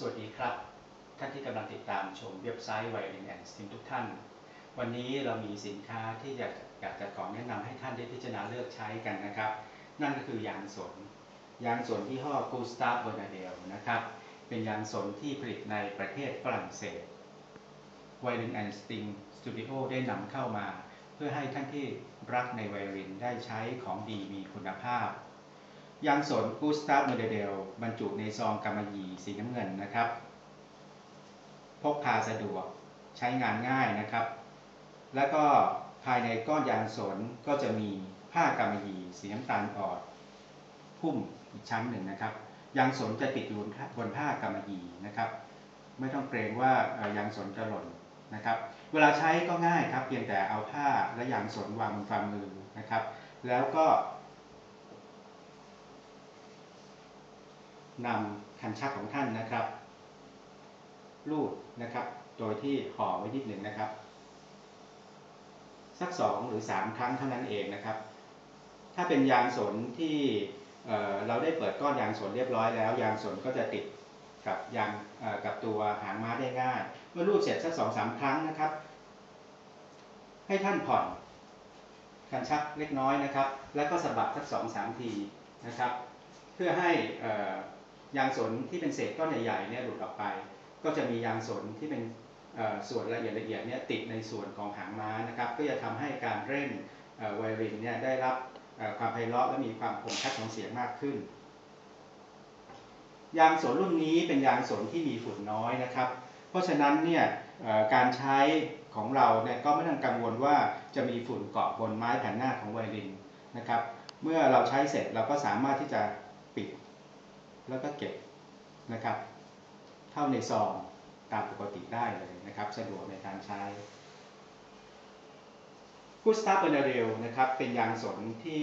สวัสดีครับ ท่านที่กำลังติดตามชมเว็บไซต์ไวรินแอนด์สติมทุกท่าน วันนี้เรามีสินค้าที่อยากอยากจะขอแนะนำให้ท่านได้พิจารณาเลือกใช้กันนะครับ นั่นก็คือยางสน ยางสนที่ห้อกูสตาฟเบอร์นาเดลนะครับ เป็นยางสนที่ผลิตในประเทศฝรั่งเศสไวรินแอนด์สติมสตูดิโอได้นำเข้ามา เพื่อให้ท่านที่รักในไวรินได้ใช้ของดีมีคุณภาพ ยางสนกูสตาฟเมเดลบรรจุในซองกำมะหยี่สีน้ำเงินนะครับ พกพาสะดวกใช้งานง่ายนะครับ แล้วก็ภายในก้อนยางสนก็จะมีผ้ากำมะหยี่สีน้ำตาลอ่อนหุ้มอีกชั้นหนึ่งนะครับ ยางสนจะติดอยู่บนผ้ากำมะหยี่นะครับ ไม่ต้องเกรงว่ายางสนจะหล่นนะครับ เวลาใช้ก็ง่ายครับเพียงแต่เอาผ้าและยางสนวางบนฝ่ามือนะครับ แล้วก็ นำคันชักของท่านนะครับ ลูดนะครับ โดยที่ห่อไว้นิดหนึ่งนะครับ สักสองหรือสามครั้งเท่านั้นเองนะครับ ถ้าเป็นยางสนที่เเราได้เปิดก้อนยางสนเรียบร้อยแล้ว ยางสนก็จะติดกับยางกับตัวหางม้าได้ง่าย เมื่อลูดเสร็จสักสองสามครั้งนะครับ ให้ท่านผ่อนคันชักเล็กน้อยนะครับ แล้วก็สะบัดสักสองสามทีนะครับ เพื่อให้ ยางสนที่เป็นเศษก้อนใหญ่ๆเนี่ยหลุดออกไป ก็จะมียางสนที่เป็นส่วนละเอียดละเอียดเนี่ยติดในส่วนของหางม้านะครับ ก็จะทำให้การเร่งไวรินเนี่ยได้รับความไพเราะและมีความคมชัดของเสียงมากขึ้น ยางสนรุ่นนี้เป็นยางสนที่มีฝุ่นน้อยนะครับ เพราะฉะนั้นเนี่ยการใช้ของเราเนี่ยก็ไม่ต้องกังวลว่าจะมีฝุ่นเกาะบนไม้แผ่นหน้าของไวรินนะครับ เมื่อเราใช้เสร็จเราก็สามารถที่จะปิด แล้วก็เก็บนะครับเข้าในซองตามปกติได้เลยนะครับสะดวกในการใช้กุสตาร์เบอร์นเรลนะครับเป็นยางสนที่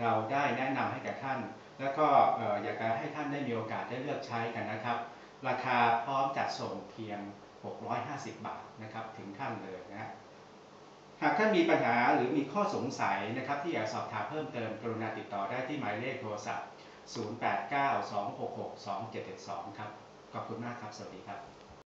เราได้แนะนำให้กับท่าน แล้วก็อยากจะให้ท่านได้มีโอกาสได้เลือกใช้กันนะครับ ราคาพร้อมจัดส่งเพียง 650 บาทนะครับถึงท่านเลยนะหากท่านมีปัญหาหรือมีข้อสงสัยนะครับที่อยากสอบถามเพิ่มเติมกรุณาติดต่อได้ที่หมายเลขโทรศัพท์ 0892662772 ครับ ขอบคุณมากครับ สวัสดีครับ